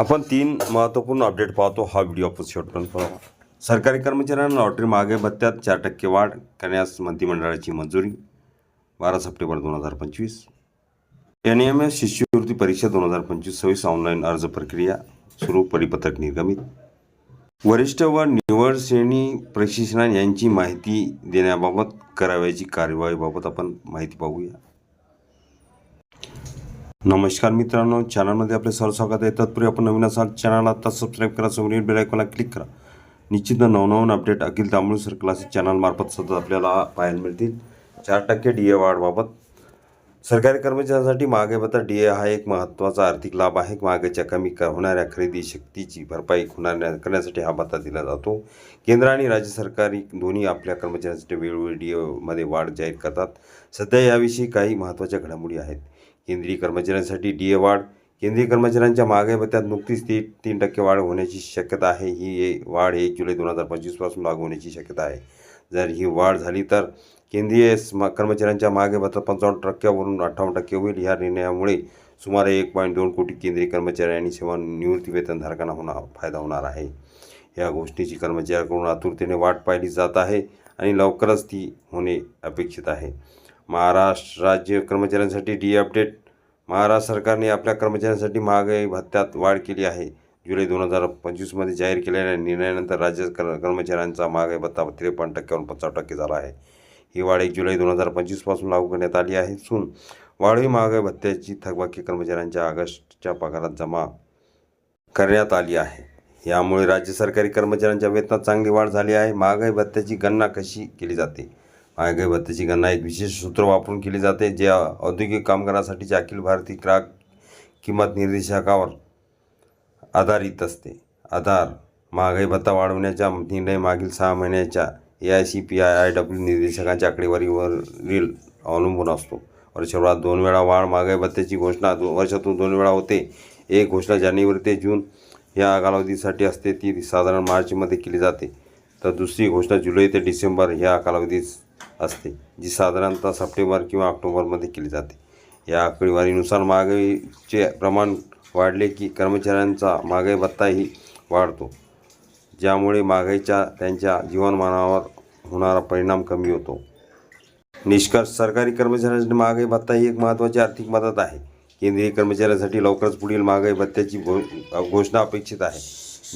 आपण तीन महत्त्वपूर्ण अपडेट पाहतो. हा व्हिडिओ आपण शेवटपर्यंत पाहू. सरकारी कर्मचाऱ्यांना लॉटरी मागे भत्त्यात चार टक्के वाढ करण्यास मंत्रिमंडळाची मंजुरी. बारा सप्टेंबर दोन हजार पंचवीस. एन एम एस शिष्यवृत्ती परीक्षा दोन हजार पंचवीस सव्वीस ऑनलाईन अर्ज प्रक्रिया सुरू परिपत्रक निर्गमित. वरिष्ठ व निवड श्रेणी प्रशिक्षण यांची माहिती देण्याबाबत करावयाची कार्यवाहीबाबत आपण माहिती पाहूया. नमस्कार मित्रांनो चॅनलमध्ये आपले सर्व स्वागत आहे. तत्पूर्वी आपण नवीन असाल चॅनल आता सबस्क्राईब करा समोरील बेल आयकॉनला क्लिक करा. निश्चित नवनवन update Akhil Tambul sir classes चॅनलमार्फत सतत आपल्याला पाहायला मिळतील. चार टक्के डी ए वाढबाबत. सरकारी कर्मचाऱ्यांसाठी महागाई भत्ता डी ए हा एक महत्त्वाचा आर्थिक लाभ आहे. महागाईच्या कमी क होणाऱ्या खरेदी शक्तीची भरपाई होणाऱ्या करण्यासाठी हा भत्ता दिला जातो. केंद्र आणि राज्य सरकारी दोन्ही आपल्या कर्मचाऱ्यांसाठी वेळोवेळी डी एमध्ये वाढ जाहीर करतात. सध्या याविषयी काही महत्त्वाच्या घडामोडी आहेत. केंद्रीय कर्मचाऱ्यांसाठी डी ए वाढ. केंद्रीय कर्मचाऱ्यांच्या महागाई भत्त्यात नुकतीच ती तीन टक्के वाढ होण्याची शक्यता आहे. ही ए- वाढ एक जुलै दोन हजार पंचवीसपासून लागू होण्याची शक्यता आहे. जर ही वाढ झाली तर केंद्रीय कर्मचाऱ्यांच्या महागाई भत्ता पंचावन्न टक्क्यावरून अठ्ठावन्न टक्के होईल. या निर्णयामुळे सुमारे एक पॉईंट दोन कोटी केंद्रीय कर्मचारी आणि सेवानिवृत्ती वेतनधारकांना होणार फायदा होणार आहे. या गोष्टीची कर्मचाऱ्याकडून आतुरतेने वाट पाहिली जात आहे आणि लवकरच ती होणे अपेक्षित आहे. महाराष्ट्र राज्य कर्मचाऱ्यांसाठी डी अपडेट. महाराष्ट्र सरकारने आपल्या कर्मचाऱ्यांसाठी महागाई भत्त्यात वाढ केली आहे. जुलै दोन हजार पंचवीसमध्ये जाहीर केलेल्या निर्णयानंतर राज्य कर कर्मचाऱ्यांचा महागाई भत्ता त्रेपन्न टक्क्यावरून पंचावन्न टक्के झाला आहे. ही वाढ एक जुलै दोन हजार पंचवीसपासून लागू करण्यात आली आहे. सून वाढीव महागाई भत्त्याची थकबाकी कर्मचाऱ्यांच्या ऑगस्टच्या पगारात जमा करण्यात आली आहे. यामुळे राज्य सरकारी कर्मचाऱ्यांच्या वेतनात चांगली वाढ झाली आहे. महागाई भत्त्याची गणना कशी केली जाते? महागाई भत्त्याची गणना एक विशेष सूत्र वापरून केली जाते जे औद्योगिक कामगारासाठीच्या अखिल भारतीय ग्राहक किंमत निर्देशकावर आधारित असते. आधार महागाई भत्ता वाढवण्याचा निर्णय मागील सहा महिन्याच्या A I C P I I W निर्देशकांच्या आकडेवारीवरील अवलंबून असतो. वर्षभरात दोन वेळा वाढ महागाई भत्त्याची घोषणा दो वर्षातून दोन वेळा होते. एक घोषणा जानेवारी ते जून या कालावधीसाठी असते ती साधारण मार्चमध्ये केली जाते. तर दुसरी घोषणा जुलै ते डिसेंबर ह्या कालावधीत असते जी साधारणतः सप्टेंबर किंवा ऑक्टोबरमध्ये केली जाते. या आकडेवारीनुसार महागाईचे प्रमाण वाढले की कर्मचाऱ्यांचा महागाई भत्ताही वाढतो. ज्यामुळे महागाईच्या त्यांच्या जीवनमानावर होणारा परिणाम कमी होतो. निष्कर्ष सरकारी कर्मचाऱ्यांसाठी महागाई भत्ता ही एक महत्त्वाची आर्थिक मदत आहे. केंद्रीय कर्मचाऱ्यांसाठी लवकरच पुढील महागाई भत्त्याची घो घोषणा अपेक्षित आहे.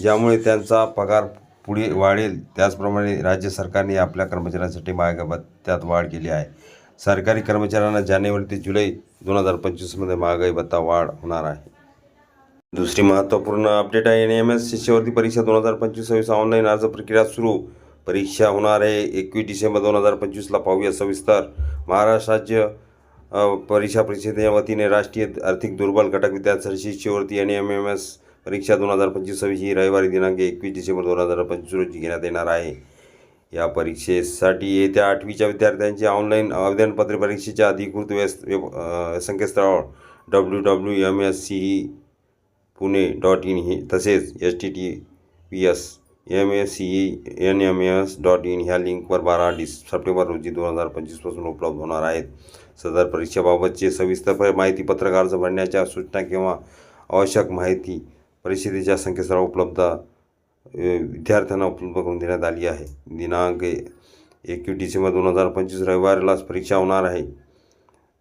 ज्यामुळे त्यांचा पगार पुढे वाढेल. त्याचप्रमाणे राज्य सरकारने आपल्या कर्मचाऱ्यांसाठी महागाई वाढ केली आहे. सरकारी कर्मचाऱ्यांना जानेवारी ते जुलै दोन हजार पंचवीसमध्ये महागाई भत्ता वाढ होणार आहे. दुसरी महत्त्वपूर्ण अपडेट आहे. एन एम एस शिष्यवृत्ती परीक्षा दोन हजार पंचवीस सव्वीस ऑनलाईन अर्ज प्रक्रिया सुरू. परीक्षा होणार आहे. एकवीस डिसेंबर दोन हजार पंचवीसला पाहूया सविस्तर. महाराष्ट्र राज्य परीक्षा परिषदेच्या वतीने राष्ट्रीय आर्थिक दुर्बल घटक विद्यार्थ्यांसाठी शिष्यवृत्ती आणि एम एम एस परीक्षा दोन हजार पंचवीस सव्वीस ही रविवारी दिनांक एकवीस डिसेंबर दोन हजार पंचवीस रोजी घेण्यात येणार आहे. या परीक्षेसाठी येत्या आठवीच्या विद्यार्थ्यांची ऑनलाईन आवेदनपत्र परीक्षेच्या अधिकृत वेस वेब संकेतस्थळावर W W M S C E Pune dot in हे तसेच S T T P S M S C E N M S dot in ह्या लिंकवर बारा डिस सप्टेंबर रोजी दोन हजार पंचवीसपासून उपलब्ध होणार आहेत. सदर परीक्षेबाबतचे सविस्तर माहिती पत्रक अर्ज भरण्याच्या सूचना किंवा आवश्यक माहिती परिषदेच्या संकेतस्थळावर उपलब्ध विद्यार्थ्यांना उपलब्ध करून देण्यात आली आहे. दिनांक एकवीस डिसेंबर दोन हजार पंचवीस रविवारीलाच परीक्षा होणार आहे.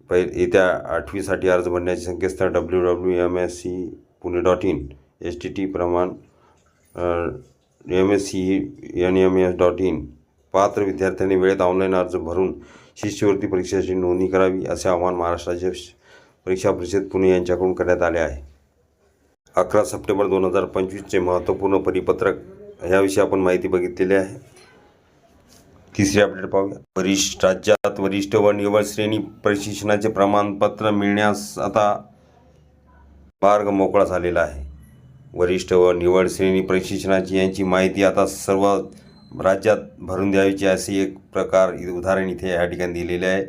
पहि येत्या आठवीसाठी अर्ज भरण्याचे संकेतस्थळ W W M S C Pune dot in S T T प्रमाण M S C N M S dot in. पात्र विद्यार्थ्यांनी वेळेत ऑनलाईन अर्ज भरून शिष्यवृत्ती परीक्षेची नोंदणी करावी असे आवाहन महाराष्ट्राचे परीक्षा परिषद पुणे यांच्याकडून करण्यात आले आहे. अकरा सप्टेंबर दोन हजार पंचवीसचे महत्त्वपूर्ण परिपत्रक. ह्याविषयी आपण माहिती बघितलेली आहे. तिसरी अपडेट पाहूया. वरिष्ठ राज्यात वरिष्ठ व निवड श्रेणी प्रशिक्षणाचे प्रमाणपत्र मिळण्यास आता मार्ग मोकळा झालेला आहे. वरिष्ठ व निवड श्रेणी प्रशिक्षणाची यांची माहिती आता सर्व राज्यात भरून द्यायची असे एक प्रकार उदाहरण इथे या ठिकाणी दिलेले आहे.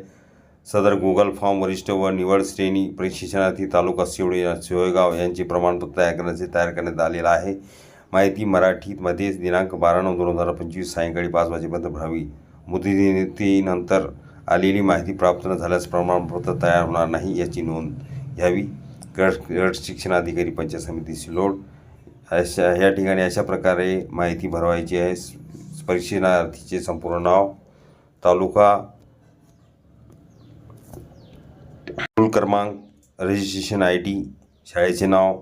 सदर गुगल फॉर्म वरिष्ठ व निवड श्रेणी प्रशिक्षणार्थी तालुका शिवडे शिवगाव यांचे प्रमाणपत्र तयार करण्याचे तयार करण्यात आलेलं आहे. माहिती मराठीमध्ये दिनांक बारा नऊ दोन हजार पंचवीस सायंकाळी पाच वाजेपर्यंत भरावी. मुदतीनंतर आलेली माहिती प्राप्त न झाल्यास प्रमाणपत्र तयार होणार नाही याची नोंद घ्यावी. गट गट शिक्षणाधिकारी पंचायत समिती सिलोड अशा ह्या ठिकाणी अशा प्रकारे माहिती भरवायची आहे. परीक्षणार्थीचे संपूर्ण नाव तालुका मूळ क्रमांक रजिस्ट्रेशन आय डी शाळेचे नाव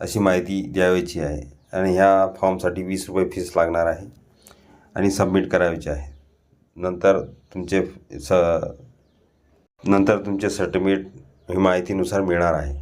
अशी माहिती द्यावायची आहे. आणि ह्या फॉर्मसाठी वीस रुपये फीस लागणार आहे आणि सबमिट करायचे आहे. नंतर तुमचे स नंतर तुमचे सर्टिफिकेट ही माहितीनुसार मिळणार आहे.